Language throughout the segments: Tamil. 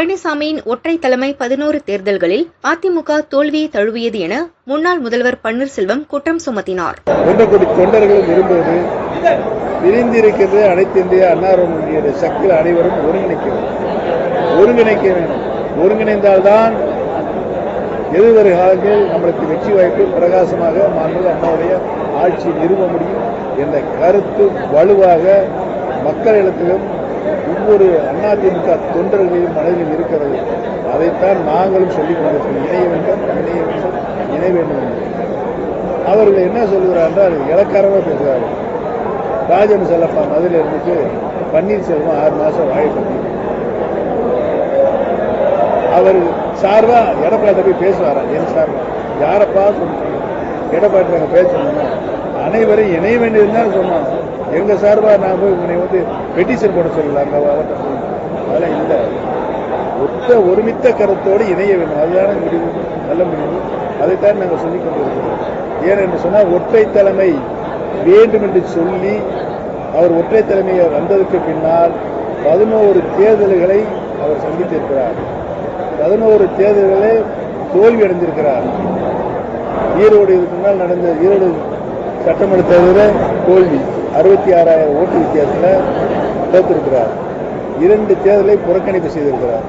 பழனிசாமியின் ஒற்றை தலைமை பதினோரு தேர்தல்களில் அதிமுக தோல்வியை தழுவியது என முன்னாள் முதல்வர் பன்னீர்செல்வம் குற்றம் சுமத்தினார். விரிந்திருக்கிறது அனைத்து இந்திய அன்னார சக்தியில் அனைவரும் ஒருங்கிணைக்க வேண்டும். ஒருங்கிணைக்க வேண்டும். ஒருங்கிணைந்தால்தான் எதிர்வரும் காலங்களில் நம்மளுக்கு வெற்றி வாய்ப்பு பிரகாசமாக மாநில அம்மாவுடைய ஆட்சி நிறுவ முடியும் என்ற கருத்து வலுவாக மக்களிடத்திலும் ஒவ்வொரு அதிமுக தொண்டர்களின் மனதிலும் இருக்கிறது. அதைத்தான் நாங்களும் சொல்லிக் கொண்டிருக்கிறோம். இணைய வேண்டும் இணைய வேண்டும் இணைய வேண்டும் என்று. அவர்கள் என்ன சொல்கிறார் என்றால் இலக்காரமாக பேசுகிறார்கள். ராஜன் செல்லப்பா மதுரை இருந்துட்டு பன்னீர்செல்வம் ஆறு மாசம் வாய்ப்பு அவர் சார்பாக எடப்பாடி போய் பேசுவாரா? என் சார்பாக யாரப்பா சொல்லுங்க எடப்பாடி நாங்கள் பேசணும்னா அனைவரும் இணைய வேண்டியதுதான் சொன்னோம். எங்க சார்பாக நான் போய் உன்னை வந்து பெட்டிஷன் போட சொல்லல அங்க அதெல்லாம் இல்லை. ஒத்த ஒருமித்த கருத்தோடு இணைய வேண்டும். அதுதான முடிவு நல்ல முடிவு. அதைத்தான் நாங்கள் சொல்லிக் கொண்டிருக்கிறோம். என்று சொன்னால் ஒற்றை தலைமை வேண்டும் என்று சொல்லி அவர் ஒற்றை தலைமையை வந்ததற்கு பின்னால் பதினோரு தேர்தல்களை அவர் சந்தித்திருக்கிறார். பதினோரு தேர்தல்களே தோல்வி அடைந்திருக்கிறார். ஈரோடு இதுக்கு முன்னால் நடந்த ஈரோடு சட்டமன்ற தேர்தலில் தோல்வி. அறுபத்தி ஆறாயிரம் ஓட்டு வித்தியாசத்தில் தோற்றிருக்கிறார் இரண்டு தேர்தலை புறக்கணிப்பு செய்திருக்கிறார்.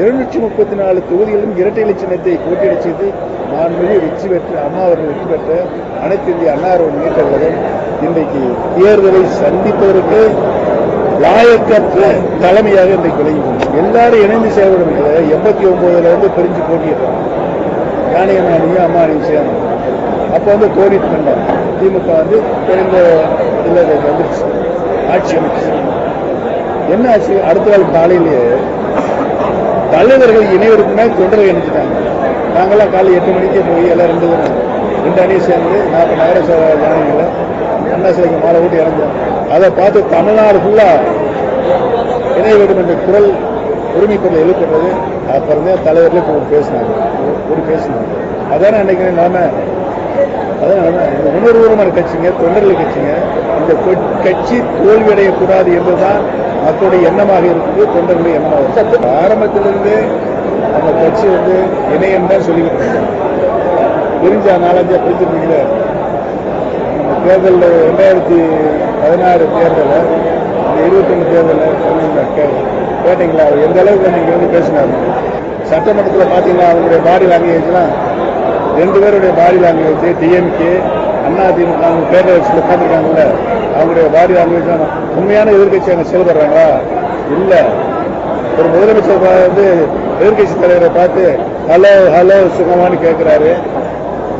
இருநூற்றி முப்பத்தி நாலு தொகுதிகளிலும் இரட்டை இலை சின்னத்தை போட்டியிடச் செய்து மாண்புமிகு வெற்றி பெற்ற அம்மா அவர்கள் வெற்றி பெற்ற அனைத்து இந்திய அன்னாரோட முன்னேற்ற கழகம் இன்றைக்கு தேர்தலை சந்திப்பதற்கு லாயக்கற்ற தலைமையாக இன்றைக்கு விளங்குகிறது எல்லாரும் இணைந்து செயல்படும் எண்பத்தி ஒன்பதுல இருந்து பிரிஞ்சு போட்டியிடுறோம். யானையம்மானியும் அம்மானியும் சேர்ந்தோம். அப்போ வந்து கோரிட் பண்ணார் திமுக வந்து பெருந்த இல்லை வந்துருச்சு. ஆட்சி அமைச்சு. என்ன ஆச்சு? அடுத்த நாள் காலையிலேயே தலைவர்கள் இணைவருக்குமே தொண்டர்கள் இணைஞ்சிட்டாங்க. நாங்கெல்லாம் காலை எட்டு மணிக்கே போய் எல்லாம் ரெண்டு தினம் ரெண்டு அணியும் சேர்ந்து நாற்பது நகர சபை அண்ணா சிலைக்கு மாலை ஓட்டி இறந்தோம். அதை பார்த்து தமிழ்நாடு ஃபுல்லாக இணைய வேண்டும் என்ற குரல் உரிமை குரல் அப்புறம் தான் தலைவர்களே இப்போ பேசினாங்க. ஒரு பேசினாங்க. அதானே அன்னைக்கு நாம அதான் உணர்வுபூர்வமான கட்சிங்க தொண்டர்கள் கட்சிங்க இந்த கட்சி தோல்வி அடையக்கூடாது என்பதுதான் மக்களுடைய எண்ணமாக இருக்குது தொண்டர்களுடைய எண்ணமாக இருக்கு ஆரம்பத்திலிருந்து அந்த கட்சி வந்து இணையம் தான் சொல்லிக்கிட்டு இருக்காங்க பிரிஞ்சா நாலஞ்சா பிரிஞ்சிருக்கீங்களே தேர்தலில் ரெண்டாயிரத்தி பதினாறு தேர்தலில் இந்த இருபத்தொன்று தேர்தலில் கேட்டீங்களா? எந்த அளவுக்கு நீங்க வந்து பேசினாரு சட்டமன்றத்தில் பார்த்தீங்கன்னா அவங்களுடைய பாடி லாங்குவேஜ்லாம் ரெண்டு பேருடைய body language DMK Anna DMK அவங்க பேரரசில் உட்காந்துருக்காங்கல்ல அவங்களுடைய பாடி லாங்குவேஜ் உண்மையான எதிர்கட்சி அங்கே செயல்படுறாங்களா? இல்லை. ஒரு முதலமைச்சர் வந்து எதிர்கட்சி தலைவரை பார்த்து ஹலோ ஹலோ சுகமானு கேட்கிறாரு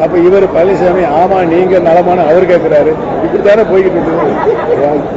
அப்ப இவர் பழனிசாமி ஆமா நீங்க நலமான அவர் கேட்கிறாரு இப்படித்தானே போய்கிட்டு இருக்குது?